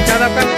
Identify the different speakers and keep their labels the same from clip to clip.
Speaker 1: 加他。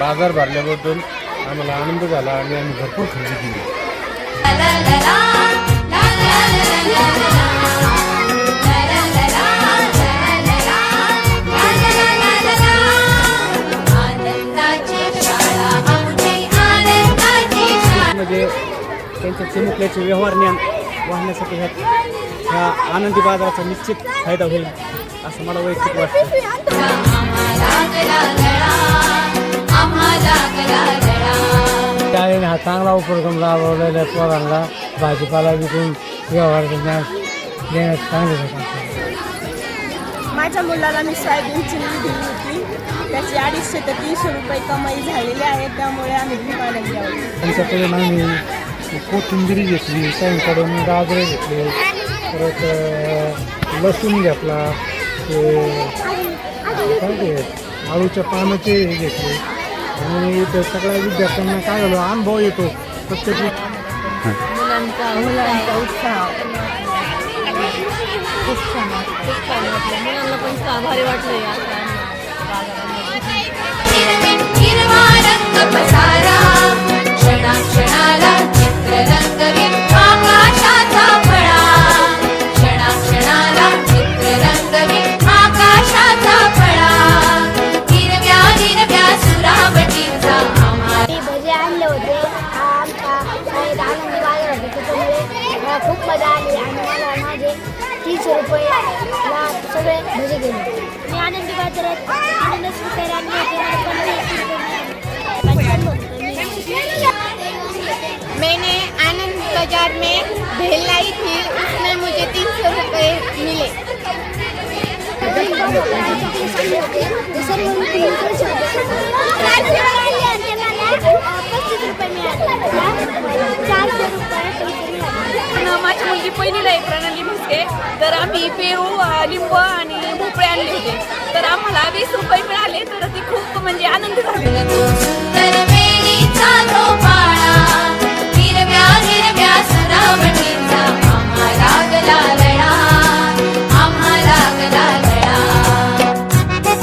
Speaker 2: बाजार भरल्याबद्दल आम्हाला आनंद झाला आणि आम्ही भरपूर खरेदी केली.
Speaker 3: म्हणजे त्यांच्या चिमुकल्याचे व्यवहार ज्ञान वाहण्यासाठी ह्या ह्या आनंदी बाजाराचा निश्चित फायदा होईल असं मला वैयक्तिक वाटतं.
Speaker 2: त्याने हा चांगला उपक्रम राबवलेल्या पोरांना भाजीपाला विकून व्यवहार ज्ञान देण्यात चांगले
Speaker 4: माझ्या मुलाला मी सोयाबीनची दिली होती. त्याची अडीचशे ते तीनशे रुपये कमाई झालेली आहे त्यामुळे आम्ही विमानात घ्यावं
Speaker 2: त्यांच्याकडून आम्ही कोथिंबिरी घेतली त्यांच्याकडून गाजरे घेतले परत अं, लसूण घेतला ते काय ते आळूच्या पानाचे हे घेतले. आणि ते सगळ्या विद्यार्थ्यांना काय झालं? अनुभव येतो प्रत्येक
Speaker 4: मुलांचा मुलांचा उत्साह.
Speaker 5: खूप छान वाटलं खूप छान वाटलं मुलांना पण भारी वाटलं या? बाजारामध्ये
Speaker 1: हिरवे हिरवा रंग पसारा करत मैंने आनंद बाजार
Speaker 6: में भेल लाई थी उसमें मुझे तीन सौ रुपये मिले माझी मुलगी पहिलीला आहे प्रणाली. होते तर आम्ही पेरू लिंब आणि भोपळे आणले होते. तर आम्हाला वीस रुपये
Speaker 7: मिळाले तर
Speaker 6: ती खूप म्हणजे आनंद झाला.